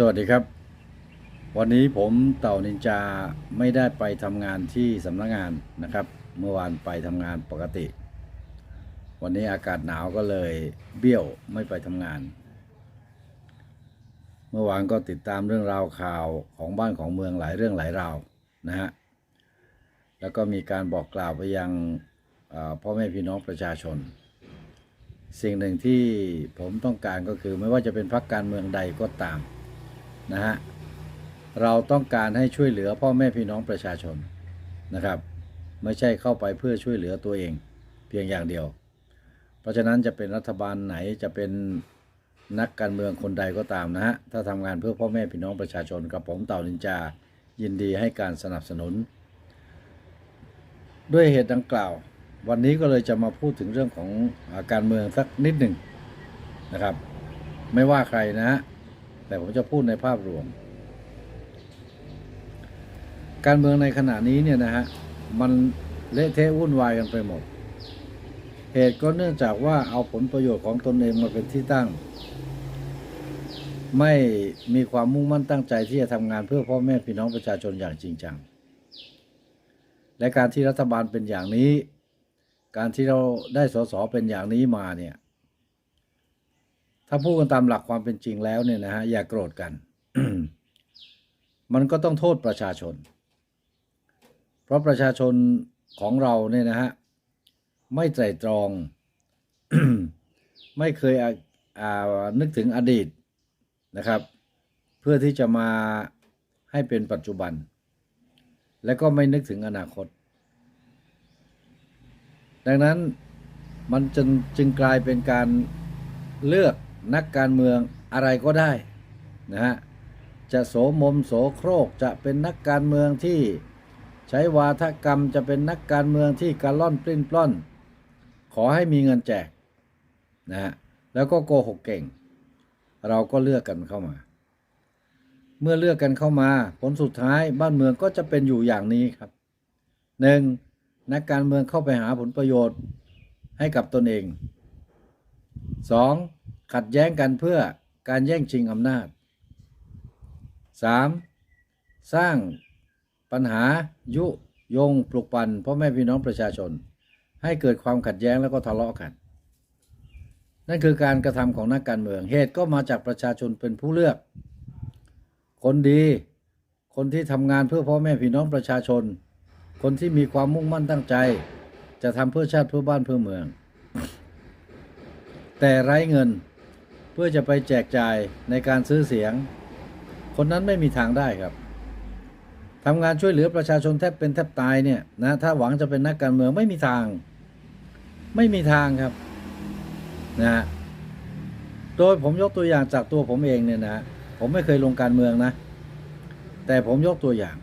สวัสดีครับ วันนี้ผมเต่านินจาไม่ได้ไปทำงานที่สำนักงานนะครับ เมื่อวานไปทำงานปกติ วันนี้อากาศหนาวก็เลยเบี้ยวไม่ไปทำงาน เมื่อวานก็ติดตามเรื่องราวข่าวของบ้านของเมืองหลายเรื่องหลายราวนะฮะแล้วก็มีการบอกกล่าวไปยังพ่อแม่พี่น้องประชาชน สิ่งหนึ่งที่ผมต้องการก็คือไม่ว่าจะเป็นพรรคการเมืองใดก็ตาม นะฮะเราต้องการให้ช่วยเหลือพ่อแม่พี่น้องประชาชนนะครับ ไม่ใช่เข้าไปเพื่อช่วยเหลือตัวเองเพียงอย่างเดียว เพราะฉะนั้นจะเป็นรัฐบาลไหนจะเป็นนักการเมืองคนใดก็ตามนะฮะถ้าทำงานเพื่อพ่อแม่พี่น้องประชาชนกับผมเต่านินจายินดีให้การสนับสนุน ด้วยเหตุดังกล่าว วันนี้ก็เลยจะมาพูดถึงเรื่องของอาการเมืองสักนิดหนึ่งนะครับ ไม่ว่าใครนะฮะ แต่ผมจะพูดในภาพรวม การเมืองในขณะนี้เนี่ยนะฮะมันเละเทะวุ่นวายกันไปหมด เหตุก็เนื่องจากว่าเอาผลประโยชน์ของตนเองมาเป็นที่ตั้ง ไม่มีความมุ่งมั่นตั้งใจที่จะทำงานเพื่อพ่อแม่พี่น้องประชาชนอย่างจริงจัง และการที่รัฐบาลเป็นอย่างนี้ การที่เราได้สสเป็นอย่างนี้มาเนี่ย ถ้าพูดกันตามหลักความเป็นจริงแล้วเนี่ยนะฮะอย่าโกรธกัน มันก็ต้องโทษประชาชน เพราะประชาชนของเราเนี่ยนะฮะไม่ไตรตรอง ไม่เคยนึกถึงอดีตนะครับ เพื่อที่จะมาให้เป็นปัจจุบัน และก็ไม่นึกถึงอนาคต ดังนั้นมันจึงจึงกลายเป็นการเลือก นักการเมืองอะไรก็ได้นะฮะจะโสมมโสโครกจะเป็นนักการเมืองที่ใช้วาทกรรมจะเป็นนักการเมืองที่กระล่อนปลิ้นปล้อน ขอให้มีเงินแจกนะฮะแล้วก็โกหกเก่ง เราก็เลือกกันเข้ามา เมื่อเลือกกันเข้ามาผลสุดท้ายบ้านเมืองก็จะเป็นอยู่อย่างนี้ครับหนึ่งนักการเมืองเข้าไปหาผลประโยชน์ให้กับตนเอง 2. ขัดแย้งกันเพื่อการแย่งชิงอำนาจ 3. สร้างปัญหายุยงปลุกปั่นพ่อแม่พี่น้องประชาชน ให้เกิดความขัดแย้งแล้วก็ทะเลาะกัน นั่นคือการกระทำของนักการเมืองเหตุก็มาจากประชาชนเป็นผู้เลือก คนดี คนที่ทำงานเพื่อพ่อแม่พี่น้องประชาชน คนที่มีความมุ่งมั่นตั้งใจ จะทำเพื่อชาติเพื่อบ้านเพื่อเมือง แต่ไร้เงิน เพื่อจะไปแจกจ่ายในการซื้อเสียง คนนั้นไม่มีทางได้ครับทำงานช่วยเหลือประชาชนแทบเป็นแทบตายเนี่ยนะถ้าหวังจะเป็นนักการเมืองไม่มีทาง ไม่มีทางครับนะฮะโดยผมยกตัวอย่างจากตัวผมเองเนี่ยนะผมไม่เคยลงการเมืองนะ แต่ผมยกตัวอย่าง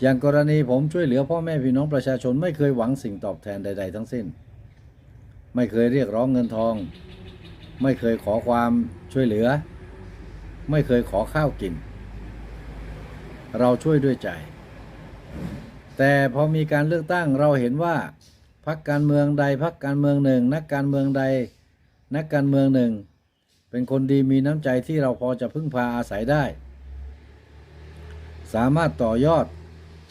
อย่างกรณีผมช่วยเหลือพ่อแม่พี่น้องประชาชน ไม่เคยหวังสิ่งตอบแทนใด ๆ ทั้งสิ้น ไม่เคยเรียกร้องเงินทอง ไม่เคยขอความช่วยเหลือ ไม่เคยขอข้าวกิน เราช่วยด้วยใจ แต่พอมีการเลือกตั้งเราเห็นว่าพักการเมืองใดพักการเมืองหนึ่ง นักการเมืองใด นักการเมืองหนึ่ง เป็นคนดีมีน้ำใจที่เราพอจะพึ่งพาอาศัยได้ สามารถต่อยอด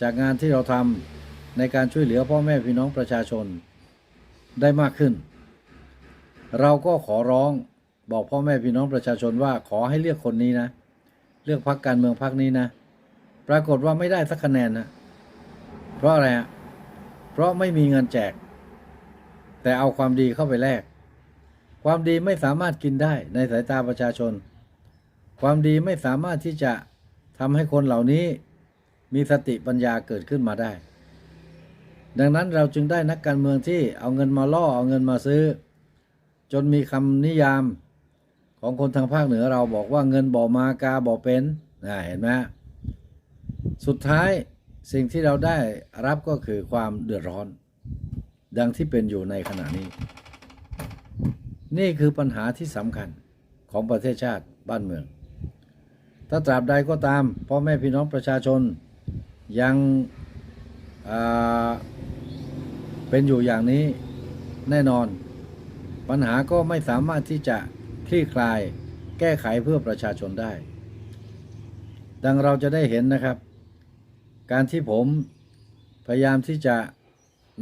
จากงานที่เราทำในการช่วยเหลือพ่อแม่พี่น้องประชาชนได้มากขึ้น เราก็ขอร้องบอกพ่อแม่พี่น้องประชาชนว่าขอให้เลือกคนนี้นะ เลือกพักการเมืองพักนี้นะ ปรากฏว่าไม่ได้สักคะแนนนะ เพราะอะไรฮะเพราะไม่มีเงินแจก แต่เอาความดีเข้าไปแลกความดีไม่สามารถกินได้ในสายตาประชาชน ความดีไม่สามารถที่จะทำให้คนเหล่านี้มีสติปัญญาเกิดขึ้นมาได้ ดังนั้นเราจึงได้นักการเมืองที่เอาเงินมาล่อเอาเงินมาซื้อ จนมีคำนิยามของคนทางภาคเหนือเราบอกว่าเงินบ่อมากาบ่อเป็นนะเห็นไหมสุดท้ายสิ่งที่เราได้รับก็คือความเดือดร้อน ดังที่เป็นอยู่ในขณะนี้ นี่คือปัญหาที่สำคัญของประเทศชาติบ้านเมือง ถ้าตราบใดก็ตามพ่อแม่พี่น้องประชาชนยังเป็นอยู่อย่างนี้แน่นอน ปัญหาก็ไม่สามารถที่จะคลี่คลายแก้ไขเพื่อประชาชนได้ ดังเราจะได้เห็นนะครับ การที่ผมพยายามที่จะ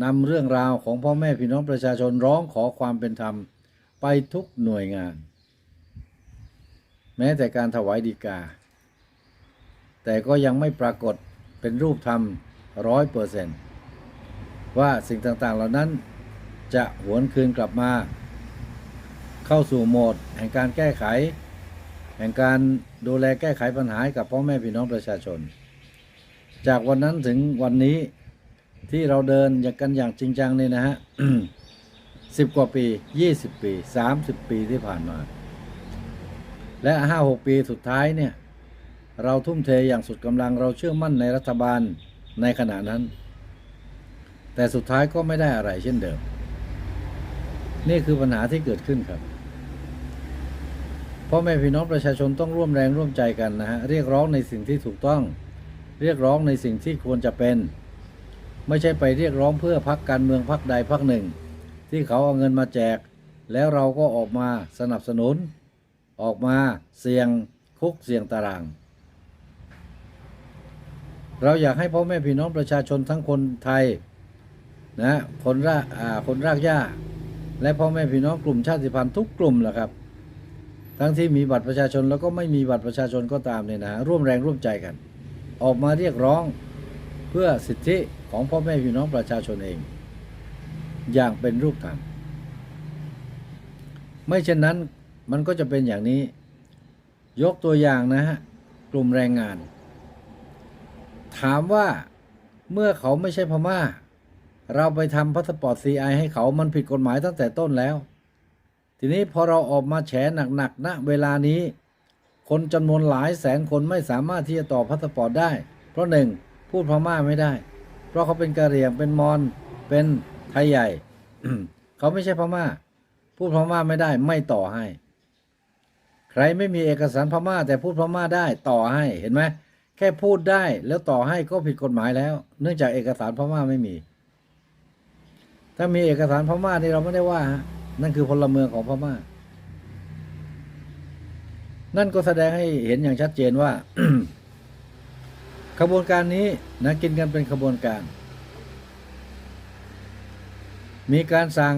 นำเรื่องราวของพ่อแม่พี่น้องประชาชนร้องขอความเป็นธรรมไปทุกหน่วยงาน แม้แต่การถวายดีกา แต่ก็ยังไม่ปรากฏเป็นรูปธรรมร้อยเปอร์เซนต์ว่าสิ่งต่างๆเหล่านั้นจะหวนคืนกลับมา เข้าสู่โหมด แห่งการแก้ไข แห่งการดูแลแก้ไขปัญหาให้กับพ่อแม่พี่น้องประชาชน จากวันนั้นถึงวันนี้ที่เราเดินอย่างกันอย่างจริงจังเนี่ยนะฮะสิบกว่าปียี่สิบปีสามสิบปีที่ผ่านมา และห้าหกปีสุดท้ายเนี่ย เราทุ่มเทอย่างสุดกำลังเราเชื่อมั่นในรัฐบาลในขณะนั้น แต่สุดท้ายก็ไม่ได้อะไรเช่นเดิม นี่คือปัญหาที่เกิดขึ้นครับ พ่อแม่พี่น้องประชาชนต้องร่วมแรงร่วมใจกันนะฮะเรียกร้องในสิ่งที่ถูกต้อง เรียกร้องในสิ่งที่ควรจะเป็น ไม่ใช่ไปเรียกร้องเพื่อพักการเมืองพักใดพักหนึ่ง ที่เขาเอาเงินมาแจก แล้วเราก็ออกมาสนับสนุน ออกมาเสี่ยงคุกเสี่ยงตาราง เราอยากให้พ่อแม่พี่น้องประชาชนทั้งคนไทยนะคนรากอาคนรากหญ้า และพ่อแม่พี่น้องกลุ่มชาติพันธุ์ทุกกลุ่มแหละครับ ทั้งที่มีบัตรประชาชนแล้วก็ไม่มีบัตรประชาชนก็ตามเนี่ยนะร่วมแรงร่วมใจกัน ออกมาเรียกร้องเพื่อสิทธิของพ่อแม่พี่น้องประชาชนเอง อย่างเป็นรูปธรรมไม่เช่นนั้นมันก็จะเป็นอย่างนี้ ยกตัวอย่างนะฮะกลุ่มแรงงาน ถามว่าเมื่อเขาไม่ใช่พม่า เราไปทำพาสปอร์ต CI ให้เขามันผิดกฎหมายตั้งแต่ต้นแล้ว ทีนี้พอเราออกมาแฉหนักๆณเวลานี้ คนจำนวนหลายแสนคนไม่สามารถที่จะต่อพาสปอร์ตได้ เพราะหนึ่งพูดพม่าไม่ได้ เพราะเขาเป็นกะเหรี่ยงเป็นมอญเป็นไทยใหญ่เขาไม่ใช่พม่า พูดพม่าไม่ได้ไม่ต่อให้ ใครไม่มีเอกสารพม่า แต่พูดพม่าได้ต่อให้เห็นไหมแค่พูดได้แล้วต่อให้ก็ผิดกฎหมายแล้ว เนื่องจากเอกสารพม่าไม่มี ถ้ามีเอกสารพม่านี่เราไม่ได้ว่าฮะ นั่นคือพลเมืองของพม่า นั่นก็แสดงให้เห็นอย่างชัดเจนว่าขบวนการนี้นะกินกันเป็นขบวนการ มีการสั่ง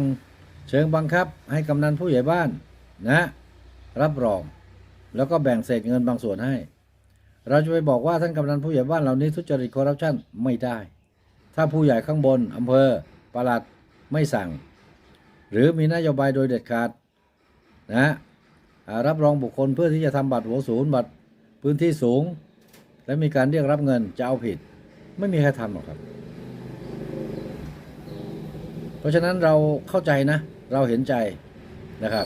เชิงบังคับให้กำนันผู้ใหญ่บ้านนะ รับรอง แล้วก็แบ่งเศษเงินบางส่วนให้ เราจะไปบอกว่าท่านกำนันผู้ใหญ่บ้านเหล่านี้ทุจริตคอร์รัปชันไม่ได้ ถ้าผู้ใหญ่ข้างบนอำเภอปลัดไม่สั่ง หรือมีนโยบายโดยเด็ดขาดนะรับรองบุคคลเพื่อที่จะทำบัตรหัวศูนย์บัตรพื้นที่สูง และมีการเรียกรับเงินจะเอาผิด ไม่มีใครทำหรอกครับ เพราะฉะนั้นเราเข้าใจนะ เราเห็นใจนะครับ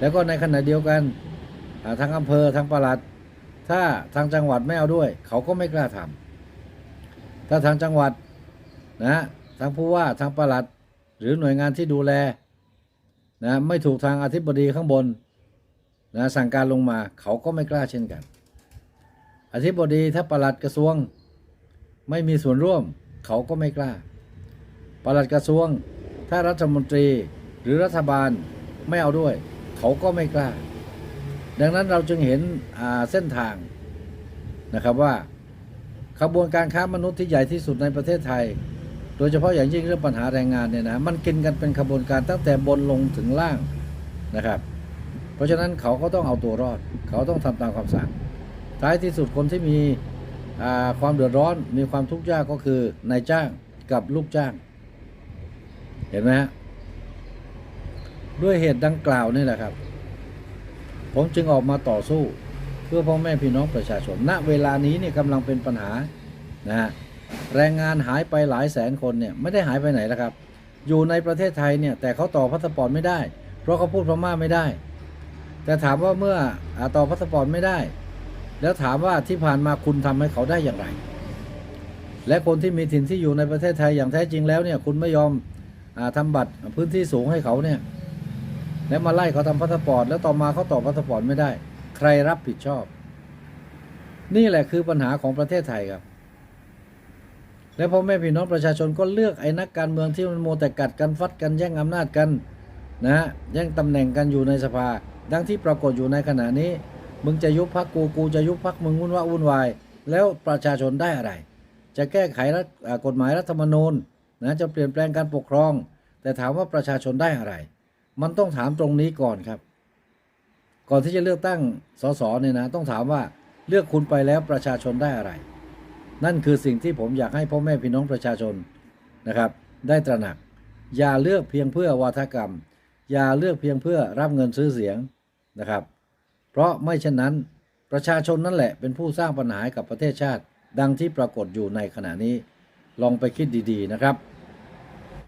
แล้วก็ในขณะเดียวกันทางอำเภอทางปลัด ถ้าทางจังหวัดไม่เอาด้วย เขาก็ไม่กล้าทำถ้าทางจังหวัดนะทางผู้ว่าทางปลัด หรือหน่วยงานที่ดูแลนะไม่ถูกทางอธิบดีข้างบนนะสั่งการลงมาเขาก็ไม่กล้าเช่นกัน อธิบดีถ้าประหลัดกระทรวง ไม่มีส่วนร่วม เขาก็ไม่กล้า ประหลัดกระทรวง ถ้ารัฐมนตรีหรือรัฐบาลไม่เอาด้วย เขาก็ไม่กล้า ดังนั้นเราจึงเห็นเส้นทางนะครับว่าขบวนการค้ามนุษย์ที่ใหญ่ที่สุดในประเทศไทย โดยเฉพาะอย่างยิ่งเรื่องปัญหาแรงงานเนี่ยนะมันกินกันเป็นขบวนการตั้งแต่บนลงถึงล่างนะครับ เพราะฉะนั้นเขาก็ต้องเอาตัวรอด เขาต้องทำตามคำสั่งท้ายที่สุดคนที่มีความเดือดร้อนมีความทุกข์ยากก็คือนายจ้างกับลูกจ้าง เห็นไหมฮะด้วยเหตุดังกล่าวนี่แหละครับ ผมจึงออกมาต่อสู้ เพื่อพ่อแม่พี่น้องประชาชนณเวลานี้เนี่ยกำลังเป็นปัญหานะฮะ แรงงานหายไปหลายแสนคนเนี่ยไม่ได้หายไปไหนแล้วครับ อยู่ในประเทศไทยเนี่ยแต่เขาต่อพาสปอร์ตไม่ได้ เพราะเขาพูดพม่าไม่ได้ แต่ถามว่าเมื่ออต่อพาสปอร์ตไม่ได้ แล้วถามว่าที่ผ่านมาคุณทำให้เขาได้อย่างไร และคนที่มีถิ่นที่อยู่ในประเทศไทยอย่างแท้จริงแล้วเนี่ยคุณไม่ยอมอาทำบัตรพื้นที่สูงให้เขาเนี่ยแล้วมาไล่เขาทำพาสปอร์ตแล้วต่อมาเขาต่อพาสปอร์ตไม่ได้ ใครรับผิดชอบ นี่แหละคือปัญหาของประเทศไทยครับ และพ่อแม่พี่น้องประชาชนก็เลือกไอ้นักการเมืองที่มันโมแต่กัดกันฟัดกันแย่งอำนาจกันนะฮะแย่งตำแหน่งกันอยู่ในสภา ดังที่ปรากฏอยู่ในขณะนี้ มึงจะยุบพักกูกูจะยุบพักมึงวุ่นวาวุ่นวาย แล้วประชาชนได้อะไร จะแก้ไขรัฐกฎหมายรัฐธรรมนูญนะจะเปลี่ยนแปลงการปกครอง แต่ถามว่าประชาชนได้อะไร มันต้องถามตรงนี้ก่อนครับ ก่อนที่จะเลือกตั้งสสเนี่ยนะ ต้องถามว่าเลือกคุณไปแล้วประชาชนได้อะไร นั่นคือสิ่งที่ผมอยากให้พ่อแม่พี่น้องประชาชนนะครับ ได้ตระหนัก อย่าเลือกเพียงเพื่อวาทกรรม อย่าเลือกเพียงเพื่อรับเงินซื้อเสียงนะครับ เพราะไม่เช่นนั้นประชาชนนั่นแหละเป็นผู้สร้างปัญหาให้กับประเทศชาติ ดังที่ปรากฏอยู่ในขณะนี้ ลองไปคิดดี ๆ นะครับ